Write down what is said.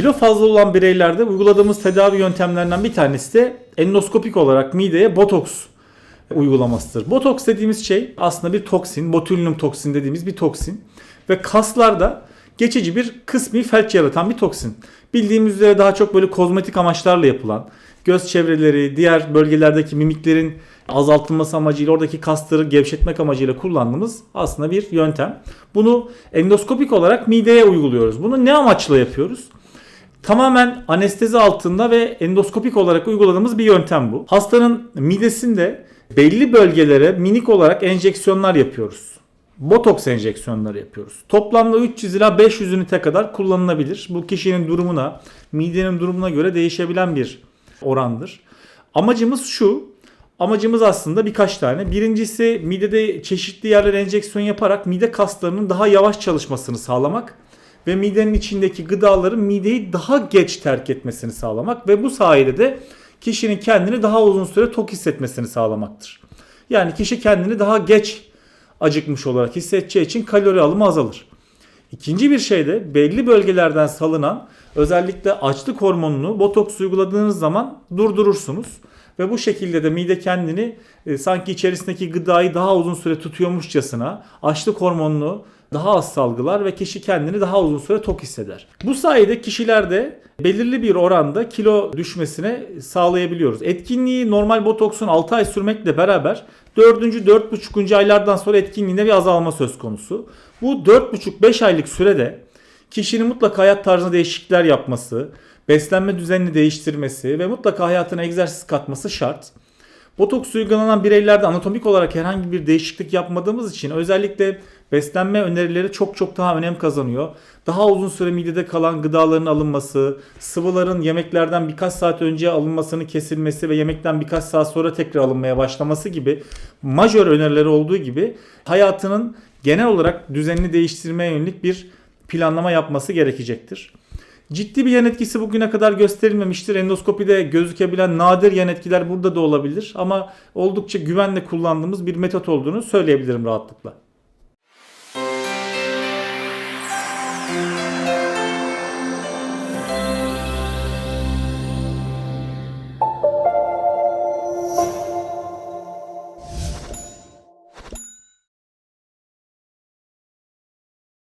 Kilo fazla olan bireylerde uyguladığımız tedavi yöntemlerinden bir tanesi de endoskopik olarak mideye botoks uygulamasıdır. Botoks dediğimiz şey aslında bir toksin, botulinum toksin dediğimiz bir toksin ve kaslarda geçici bir kısmi felç yaratan bir toksin. Bildiğimiz üzere daha çok böyle kozmetik amaçlarla yapılan, göz çevreleri, diğer bölgelerdeki mimiklerin azaltılması amacıyla oradaki kasları gevşetmek amacıyla kullandığımız aslında bir yöntem. Bunu endoskopik olarak mideye uyguluyoruz. Bunu ne amaçla yapıyoruz? Tamamen anestezi altında ve endoskopik olarak uyguladığımız bir yöntem bu. Hastanın midesinde belli bölgelere minik olarak enjeksiyonlar yapıyoruz. Botoks enjeksiyonları yapıyoruz. Toplamda 300 ila 500 ünite kadar kullanılabilir. Bu kişinin durumuna, midenin durumuna göre değişebilen bir orandır. Amacımız şu. Amacımız aslında birkaç tane. Birincisi midede çeşitli yerlere enjeksiyon yaparak mide kaslarının daha yavaş çalışmasını sağlamak ve midenin içindeki gıdaların mideyi daha geç terk etmesini sağlamak ve bu sayede de kişinin kendini daha uzun süre tok hissetmesini sağlamaktır. Yani kişi kendini daha geç acıkmış olarak hissedeceği için kalori alımı azalır. İkinci bir şey de belli bölgelerden salınan özellikle açlık hormonunu botoks uyguladığınız zaman durdurursunuz. Ve bu şekilde de mide kendini e, sanki içerisindeki gıdayı daha uzun süre tutuyormuşçasına açlık hormonunu daha az salgılar ve kişi kendini daha uzun süre tok hisseder. Bu sayede kişilerde belirli bir oranda kilo düşmesine sağlayabiliyoruz. Etkinliği normal botoksun 6 ay sürmekle beraber 4. 4,5. aylardan sonra etkinliğinde bir azalma söz konusu. Bu 4,5-5 aylık sürede kişinin mutlaka hayat tarzına değişiklikler yapması, beslenme düzenini değiştirmesi ve mutlaka hayatına egzersiz katması şart. Botoks uygulanan bireylerde anatomik olarak herhangi bir değişiklik yapmadığımız için özellikle beslenme önerileri çok çok daha önem kazanıyor. Daha uzun süre midede kalan gıdaların alınması, sıvıların yemeklerden birkaç saat önce alınmasını kesilmesi ve yemekten birkaç saat sonra tekrar alınmaya başlaması gibi majör önerileri olduğu gibi hayatının genel olarak düzenini değiştirmeye yönelik bir planlama yapması gerekecektir. Ciddi bir yan etkisi bugüne kadar gösterilmemiştir. Endoskopide gözükebilen nadir yan etkiler burada da olabilir ama oldukça güvenle kullandığımız bir metot olduğunu söyleyebilirim rahatlıkla.